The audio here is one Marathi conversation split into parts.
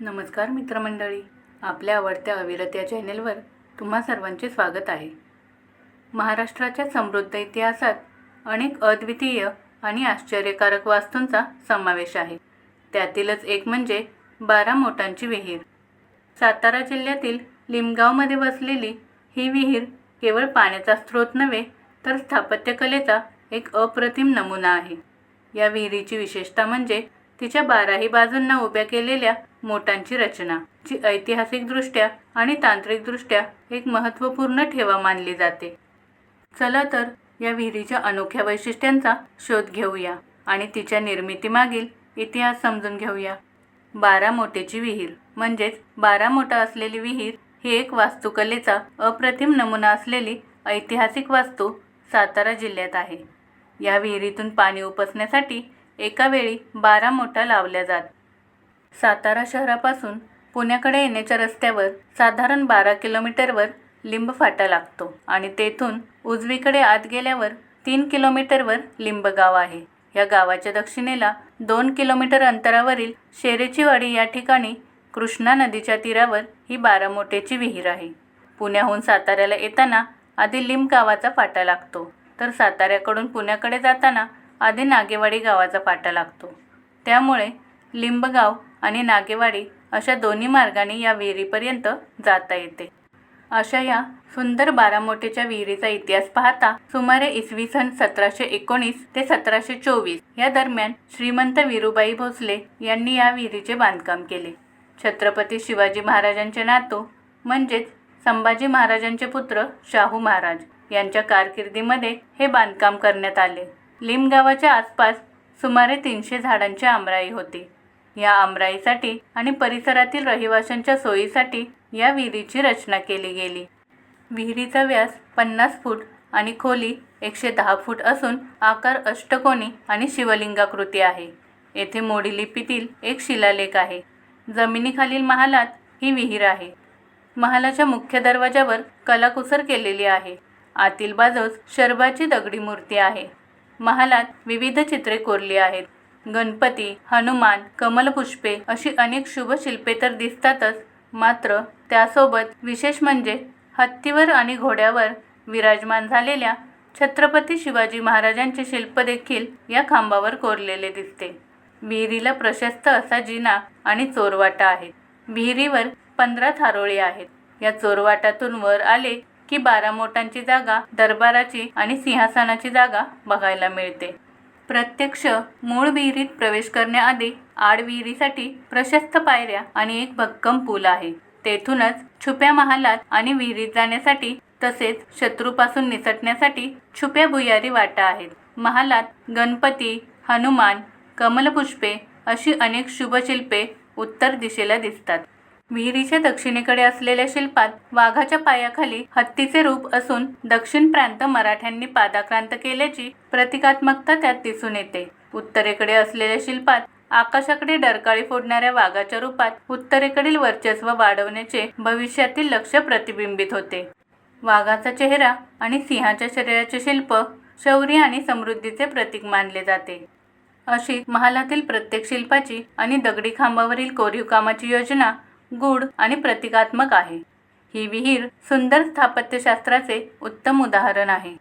नमस्कार मित्रमंडळी आपल्या आवडत्या अविरत या चॅनेलवर तुम्हा सर्वांचे स्वागत आहे. महाराष्ट्राच्या समृद्ध इतिहासात अनेक अद्वितीय आणि आश्चर्यकारक वास्तूंचा समावेश आहे. त्यातीलच एक म्हणजे बारा मोटांची विहीर. सातारा जिल्ह्यातील लिमगावमध्ये वसलेली ही विहीर केवळ पाण्याचा स्रोत नव्हे तर स्थापत्यकलेचा एक अप्रतिम नमुना आहे. या विहिरीची विशेषता म्हणजे तिच्या बाराही बाजूंना उभ्या केलेल्या मोटांची रचना जी ऐतिहासिकदृष्ट्या आणि तांत्रिकदृष्ट्या एक महत्त्वपूर्ण ठेवा मानली जाते. चला तर या विहिरीच्या अनोख्या वैशिष्ट्यांचा शोध घेऊया आणि तिच्या निर्मितीमागील इतिहास समजून घेऊया. बारा मोठेची विहीर म्हणजेच बारा मोठा असलेली विहीर ही एक वास्तुकलेचा अप्रतिम नमुना असलेली ऐतिहासिक वास्तू सातारा जिल्ह्यात आहे. या विहिरीतून पाणी उपसण्यासाठी एका वेळी बारा मोठा लावल्या जात. सातारा शहरापासून पुण्याकडे येण्याच्या रस्त्यावर साधारण बारा किलोमीटरवर लिंब फाटा लागतो आणि तेथून उजवीकडे आत गेल्यावर तीन किलोमीटरवर लिंब गाव आहे. या गावाच्या दक्षिणेला दोन किलोमीटर अंतरावरील शेरेचीवाडी या ठिकाणी कृष्णा नदीच्या तीरावर ही बारामोटेची विहीर आहे. पुण्याहून साताऱ्याला येताना आधी लिंब गावाचा फाटा लागतो तर साताऱ्याकडून पुण्याकडे जाताना आधी नागेवाडी गावाचा फाटा लागतो. त्यामुळे लिंबगाव आणि नागेवाडी अशा दोन्ही मार्गाने या विहिरीपर्यंत जाता येते. अशा या सुंदर बारामोटेच्या विहिरीचा इतिहास पाहता सुमारे इसवी सन सतराशे एकोणीस ते सतराशे चोवीस या दरम्यान श्रीमंत विरुबाई भोसले यांनी या विहिरीचे बांधकाम केले. छत्रपती शिवाजी महाराजांचे नातू म्हणजेच संभाजी महाराजांचे पुत्र शाहू महाराज यांच्या कारकिर्दीमध्ये हे बांधकाम करण्यात आले. लिम गावाच्या आसपास सुमारे तीनशे झाडांची आमराई होती. या आमराईसाठी आणि परिसरातील रहिवाशांच्या सोयीसाठी या विहिरीची रचना केली गेली. विहिरीचा व्यास पन्नास फूट आणि खोली एकशे दहा फूट असून आकार अष्टकोनी आणि शिवलिंगाकृती आहे. येथे मोडी लिपीतील एक शिलालेख आहे. जमिनीखालील महालात ही विहीर आहे. महालाच्या मुख्य दरवाजावर कलाकुसर केलेली आहे. आतील बाजूस शर्बाची दगडी मूर्ती आहे. महालात विविध चित्रे कोरली आहेत. गणपती हनुमान कमलपुष्पे अशी अनेक शुभ शिल्पे तर दिसतातच. मात्र त्यासोबत विशेष म्हणजे हत्तीवर आणि घोड्यावर विराजमान झालेल्या छत्रपती शिवाजी महाराजांचे शिल्प देखील या खांबावर कोरलेले दिसते. विहिरीला प्रशस्त असा जिना आणि चोरवाटा आहे विहिरीवर पंधरा थारोळी आहेत. या चोरवाटातून वर आले की बारा मोठांची जागा दरबाराची आणि सिंहासनाची जागा बघायला मिळते. प्रत्यक्ष मूळ विहिरीत प्रवेश करण्याआधी आड विहिरीसाठी प्रशस्त पायऱ्या आणि एक भक्कम पूल आहे. तेथूनच छुप्या महालात आणि विहिरीत जाण्यासाठी तसेच शत्रूपासून निसटण्यासाठी छुप्या भुयारी वाटा आहेत. महालात गणपती हनुमान कमलपुष्पे अशी अनेक शुभशिल्पे उत्तर दिशेला दिसतात. विहिरीच्या दक्षिणेकडे असलेल्या शिल्पात वाघाच्या पायाखाली हत्तीचे रूप असून दक्षिण प्रांत मराठ्यांनी पादाक्रांत केल्याची प्रतिकात्मकता त्यात दिसून येते. उत्तरेकडे असलेल्या शिल्पात आकाशाकडे डरकाळी फोडणाऱ्या वाघाच्या रूपात उत्तरेकडील वर्चस्व वाढवण्याचे भविष्यातील लक्ष प्रतिबिंबित होते. वाघाचा चेहरा आणि सिंहाच्या शरीराचे शिल्प शौर्य आणि समृद्धीचे प्रतीक मानले जाते. अशी महालातील प्रत्येक शिल्पाची आणि दगडी खांबावरील कोरीव कामाची योजना गूढ आणि प्रतिकात्मक आहे. ही विहीर सुंदर स्थापत्यशास्त्राचे उत्तम उदाहरण आहे.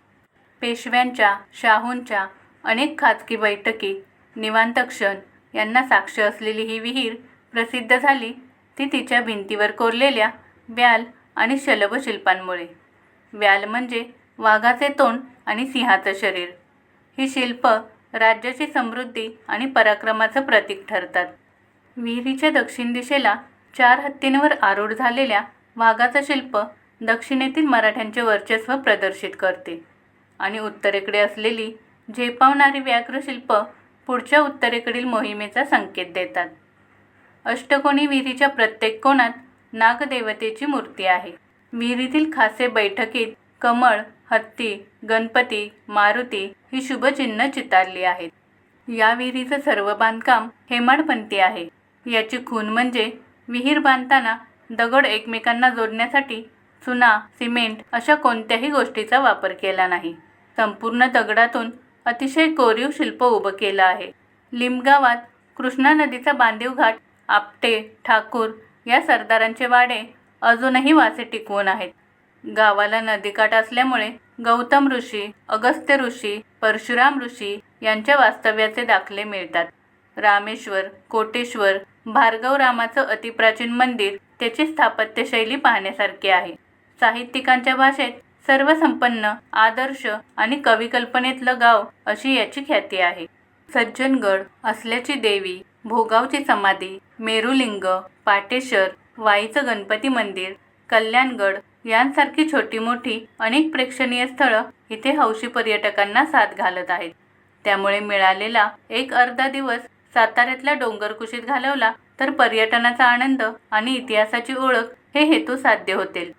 पेशव्यांच्या शाहूंच्या अनेक खाजगी बैठकी निवांत क्षण यांना साक्ष असलेली ही विहीर प्रसिद्ध झाली ती तिच्या भिंतीवर कोरलेल्या व्याल आणि शलभशिल्पांमुळे व्याल म्हणजे वाघाचे तोंड आणि सिंहाचं शरीर. ही शिल्प राज्याची समृद्धी आणि पराक्रमाचं प्रतीक ठरतात. विहिरीच्या दक्षिण दिशेला चार हत्तींवर आरूढ झालेल्या वाघाचं शिल्प दक्षिणेतील मराठ्यांचे वर्चस्व प्रदर्शित करते. आणि उत्तरेकडे असलेली झेपावणारी व्याघ्रशिल्प पुढच्या उत्तरेकडील मोहिमेचा संकेत देतात. अष्टकोणी विहिरीच्या प्रत्येक कोणात नागदेवतेची मूर्ती आहे. विहिरीतील खासे बैठकीत कमळ हत्ती गणपती मारुती ही शुभचिन्ह चितारली आहेत. या विहिरीचं सर्व बांधकाम हेमाडपंथी आहे. याची खून म्हणजे विहीर बांधताना दगड एकमेकांना जोडण्यासाठी चुना सिमेंट अशा कोणत्याही गोष्टीचा वापर केला नाही. संपूर्ण दगडातून अतिशय कोरीव शिल्प उभं केलं आहे. लिमगावात कृष्णा नदीचा बांधीव घाट आपटे ठाकूर या सरदारांचे वाडे अजूनही वासे टिकवून आहेत. गावाला नदीकाठ असल्यामुळे गौतम ऋषी अगस्त्य ऋषी परशुराम ऋषी यांच्या वास्तव्याचे दाखले मिळतात. रामेश्वर कोटेश्वर भार्गव रामाचं अतिप्राचीन मंदिर त्याची स्थापत्यशैली पाहण्यासारखी आहे. साहित्यिकांच्या भाषेत सर्वसंपन्न आदर्श आणि कविकल्पनेतलं गाव अशी याची ख्याती आहे. सज्जनगड असल्याची देवी भोगावची समाधी मेरुलिंग पाटेश्वर वाईचं गणपती मंदिर कल्याणगड यांसारखी छोटी मोठी अनेक प्रेक्षणीय स्थळं इथे हौशी पर्यटकांना साथ घालत आहेत. त्यामुळे मिळालेला एक अर्धा दिवस साताऱ्यातल्या डोंगरकुशीत घालवला तर पर्यटनाचा आनंद आणि इतिहासाची ओळख हे हेतू साध्य होतील.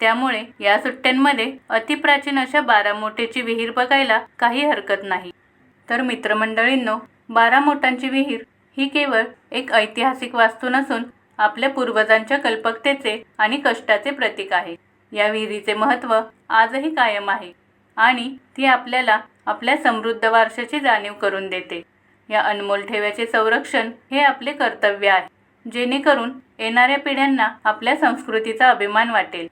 त्यामुळे या सुट्ट्यांमध्ये अतिप्राचीन अशा बारामोटेची विहीर बघायला काही हरकत नाही. तर मित्रमंडळींनो बारामोटांची विहीर ही केवळ एक ऐतिहासिक वास्तू नसून आपल्या पूर्वजांच्या कल्पकतेचे आणि कष्टाचे प्रतीक आहे. या विहिरीचे महत्त्व आजही कायम आहे आणि ती आपल्याला आपल्या समृद्ध वारशाची जाणीव करून देते. या अनमोल ठेव्याचे संरक्षण हे आपले कर्तव्य आहे. जेणेकरून येणाऱ्या पिढ्यांना आपल्या संस्कृतीचा अभिमान वाटेल.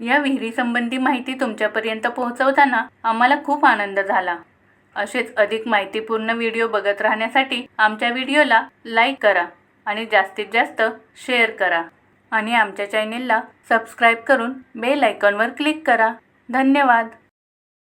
या विहिरीसंबंधी माहिती तुमच्यापर्यंत पोहोचवताना आम्हाला खूप आनंद झाला. असेच अधिक माहितीपूर्ण व्हिडिओ बघत राहण्यासाठी आमच्या व्हिडिओला लाईक करा आणि जास्तीत जास्त शेअर करा. आणि आमच्या चॅनेलला सबस्क्राईब करून बेल आयकॉनवर क्लिक करा. धन्यवाद.